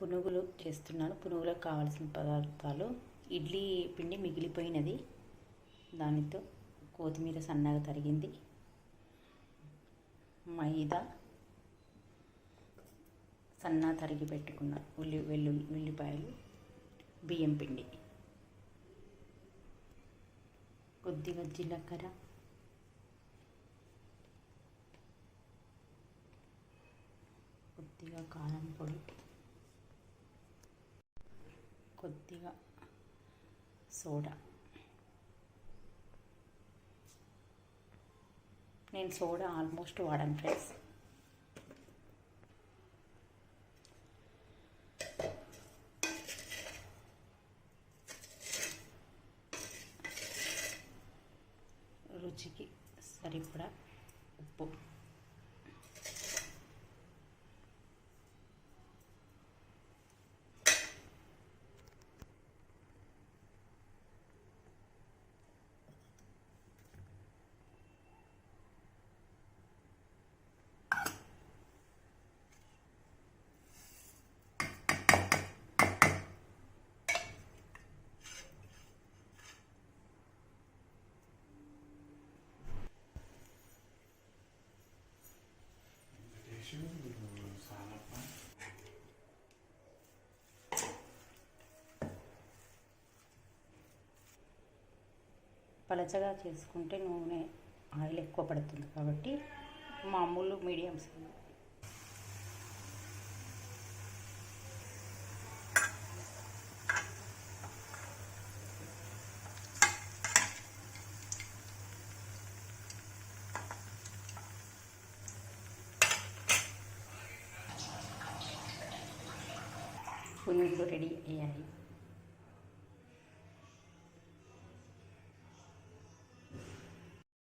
పునుగులు చేస్తున్నాను. పునుగులకు కావాల్సిన పదార్థాలు ఇడ్లీ పిండి మిగిలిపోయినది. దానితో కొత్తిమీర సన్నగా తరిగింది. మైదా సన్న తరిగి పెట్టుకున్న ఉల్లి వెల్లు ఉల్లిపాయలు బియ్యం పిండి. కొద్దిగా జీలకర్ర. కొద్దిగా కారం పొడి. కొద్దిగా సోడా. నేను సోడా ఆల్మోస్ట్ వాడాను ఫ్రెండ్స్. రుచికి సరిపడా ఉప్పు. పలచగా చేసుకుంటే నూనె ఆయిల్ ఎక్కువ పడుతుంది కాబట్టి మామూలు మీడియం సైజ్. कुंदूर रेडी आई